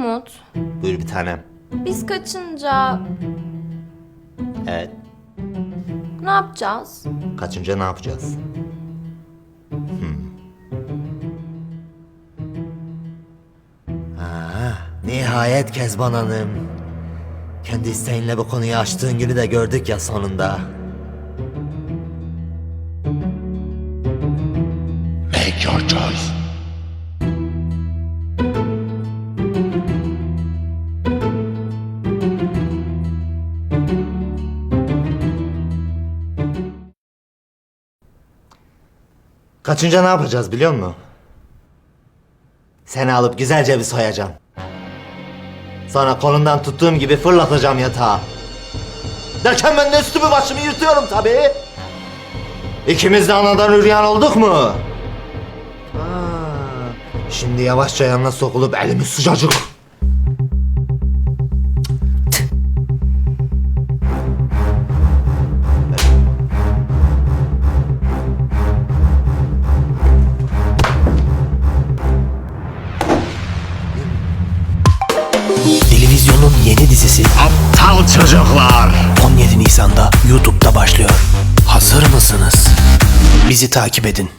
Mahmut, Buyur bir tanem. biz kaçınca Evet. ne yapacağız? Kaçınca ne yapacağız? Hmm. Ha, nihayet Kezban Hanım. Kendi isteğinle bu konuyu açtığın günü de gördük ya sonunda. Make your choice. Kaçınca ne yapacağız biliyor musun? Seni alıp güzelce bir soyacağım. Sonra kolundan tuttuğum gibi fırlatacağım yatağa. Derken ben de üstümü başımı yırtıyorum tabii. İkimiz de anadan üryan olduk mu? Ha, şimdi yavaşça yanına sokulup elimi sıcacık. Televizyonun yeni dizisi Aptal çocuklar. 17 Nisan'da YouTube'da başlıyor. Hazır mısınız? Bizi takip edin.